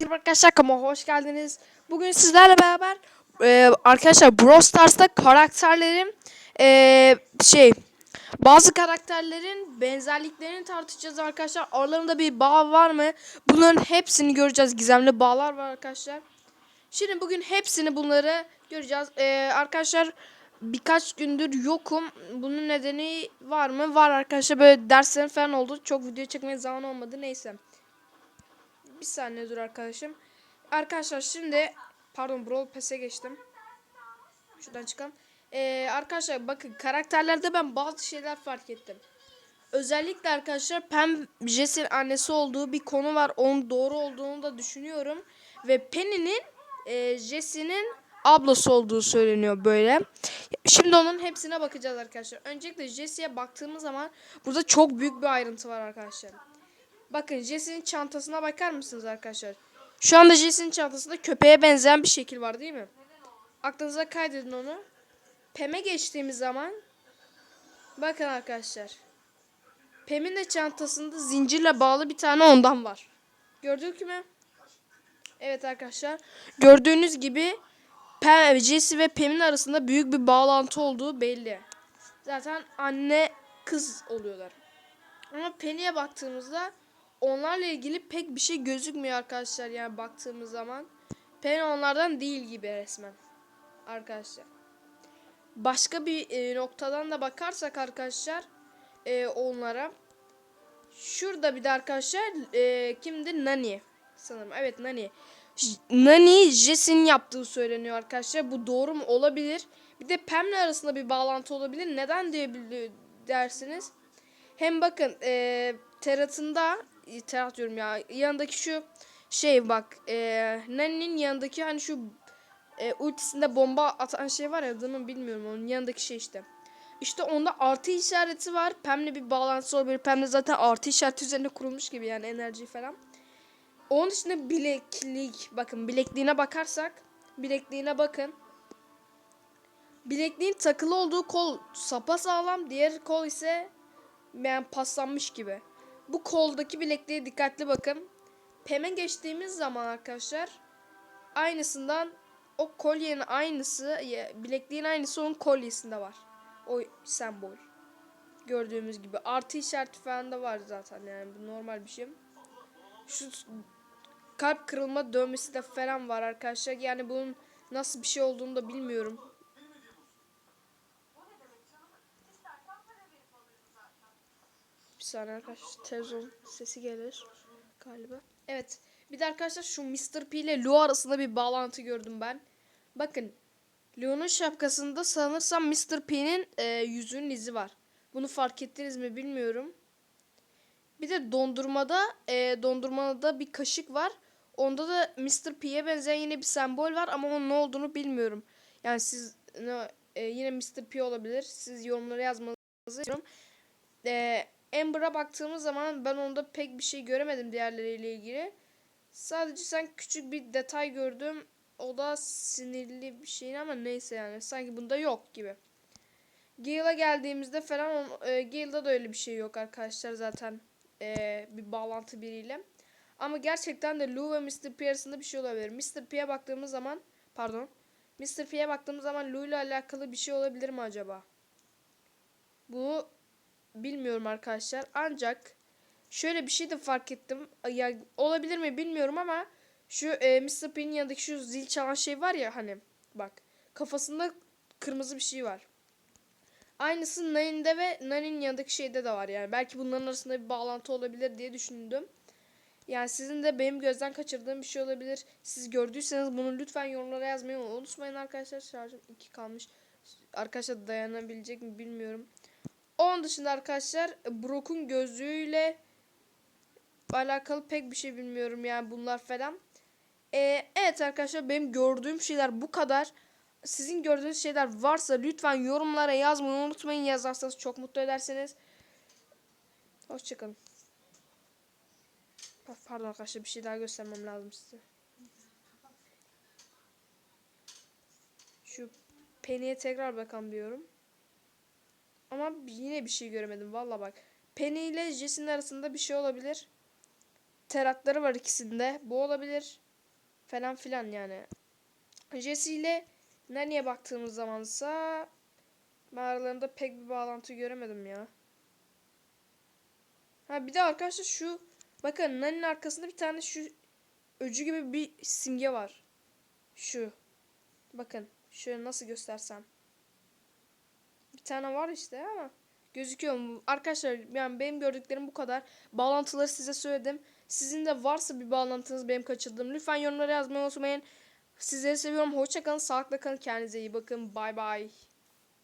Merhaba Arkadaşlar kanalıma hoş geldiniz. Bugün sizlerle beraber e, arkadaşlar Brawl Stars'ta karakterlerin e, şey bazı karakterlerin benzerliklerini tartışacağız arkadaşlar. Aralarında bir bağ var mı? Bunların hepsini göreceğiz. Gizemli bağlar var arkadaşlar. Şimdi bugün hepsini bunları göreceğiz. E, arkadaşlar birkaç gündür yokum. Bunun nedeni var mı? Var arkadaşlar. Böyle derslerim falan oldu. Çok video çekmeye zaman olmadı. Neyse. Bir saniye dur arkadaşım. Arkadaşlar şimdi pardon Brawl Pass'e geçtim. Şuradan çıkalım. Ee, arkadaşlar bakın karakterlerde ben bazı şeyler fark ettim. Özellikle arkadaşlar Pam Jess'in annesi olduğu bir konu var. Onun doğru olduğunu da düşünüyorum. Ve Penny'nin e, Jess'inin ablası olduğu söyleniyor böyle. Şimdi onun hepsine bakacağız arkadaşlar. Öncelikle Jesse'ye baktığımız zaman burada çok büyük bir ayrıntı var arkadaşlar. Bakın Jesse'nin çantasına bakar mısınız arkadaşlar? Şu anda Jesse'nin çantasında köpeğe benzeyen bir şekil var değil mi? Aklınıza kaydedin onu. Pem'e geçtiğimiz zaman bakın arkadaşlar. Pem'in de çantasında zincirle bağlı bir tane ondan var. Gördük mü? Evet arkadaşlar. Gördüğünüz gibi Pem, Jesse ve Pem'in arasında büyük bir bağlantı olduğu belli. Zaten anne kız oluyorlar. Ama Penny'e baktığımızda onlarla ilgili pek bir şey gözükmüyor arkadaşlar yani baktığımız zaman. Penny onlardan değil gibi resmen. Arkadaşlar. Başka bir e, noktadan da bakarsak arkadaşlar e, onlara. Şurada bir de arkadaşlar e, kimdi? Nani. Sanırım evet Nani. Nani Jesse'nin yaptığı söyleniyor arkadaşlar. Bu doğru mu? Olabilir. Bir de Pam'le arasında bir bağlantı olabilir. Neden diyebilir dersiniz? Hem bakın e, Terat'ında Terat diyorum ya yanındaki şu şey bak e, Nani'nin yanındaki hani şu e, ultisinde bomba atan şey var ya adını bilmiyorum onun yanındaki şey işte. İşte onda artı işareti var. Pem'le bir bağlantısı olabilir. Pem de zaten artı işareti üzerine kurulmuş gibi yani enerji falan. Onun dışında bileklik. Bakın bilekliğine bakarsak. Bilekliğine bakın. Bilekliğin takılı olduğu kol sapa sağlam. Diğer kol ise yani paslanmış gibi. Bu koldaki bilekliğe dikkatli bakın. Pem'e geçtiğimiz zaman arkadaşlar aynısından o kolyenin aynısı bilekliğin aynısı onun kolyesinde var. O sembol. Gördüğümüz gibi artı işareti falan da var zaten yani bu normal bir şey. Şu kalp kırılma dövmesi de falan var arkadaşlar. Yani bunun nasıl bir şey olduğunu da bilmiyorum. Saniye arkadaşlar televizyon sesi gelir galiba. Evet. Bir de arkadaşlar şu Mr. P ile Lu arasında bir bağlantı gördüm ben. Bakın. Lu'nun şapkasında sanırsam Mr. P'nin e, yüzünün izi var. Bunu fark ettiniz mi bilmiyorum. Bir de dondurmada e, dondurmada bir kaşık var. Onda da Mr. P'ye benzeyen yine bir sembol var ama onun ne olduğunu bilmiyorum. Yani siz ne, e, yine Mr. P olabilir. Siz yorumlara yazmanızı istiyorum. E, Amber'a baktığımız zaman ben onda pek bir şey göremedim diğerleriyle ilgili. Sadece sen küçük bir detay gördüm. O da sinirli bir şey ama neyse yani. Sanki bunda yok gibi. Gale'a geldiğimizde falan e, Gale'da da öyle bir şey yok arkadaşlar zaten. E, bir bağlantı biriyle. Ama gerçekten de Lou ve Mr. P arasında bir şey olabilir. Mr. P'ye baktığımız zaman pardon. Mr. P'ye baktığımız zaman Lou ile alakalı bir şey olabilir mi acaba? Bu bilmiyorum arkadaşlar. Ancak şöyle bir şey de fark ettim. Ya olabilir mi bilmiyorum ama şu e, Mr. P'nin yanındaki şu zil çalan şey var ya hani bak kafasında kırmızı bir şey var. Aynısı Nani'de ve Nani'nin yanındaki şeyde de var yani. Belki bunların arasında bir bağlantı olabilir diye düşündüm. Yani sizin de benim gözden kaçırdığım bir şey olabilir. Siz gördüyseniz bunu lütfen yorumlara yazmayı unutmayın arkadaşlar. Şarjım 2 kalmış. Arkadaşlar dayanabilecek mi bilmiyorum. Onun dışında arkadaşlar Brock'un gözlüğüyle alakalı pek bir şey bilmiyorum yani bunlar falan. Ee, evet arkadaşlar benim gördüğüm şeyler bu kadar. Sizin gördüğünüz şeyler varsa lütfen yorumlara yazmayı unutmayın. Yazarsanız çok mutlu edersiniz. Hoşçakalın. Pa- Pardon arkadaşlar bir şey daha göstermem lazım size. Şu Penny'e tekrar bakalım diyorum. Ama yine bir şey göremedim. Valla bak. Penny ile Jesse'nin arasında bir şey olabilir. terakları var ikisinde. Bu olabilir. Falan filan yani. Jesse ile Nani'ye baktığımız zamansa ben aralarında pek bir bağlantı göremedim ya. Ha bir de arkadaşlar şu bakın Nani'nin arkasında bir tane şu öcü gibi bir simge var. Şu. Bakın şöyle nasıl göstersem. Bir tane var işte ama gözüküyor mu? Arkadaşlar yani benim gördüklerim bu kadar. Bağlantıları size söyledim. Sizin de varsa bir bağlantınız benim kaçırdığım lütfen yorumlara yazmayı unutmayın. Sizleri seviyorum. Hoşçakalın. Sağlıkla kalın. Kendinize iyi bakın. Bay bay.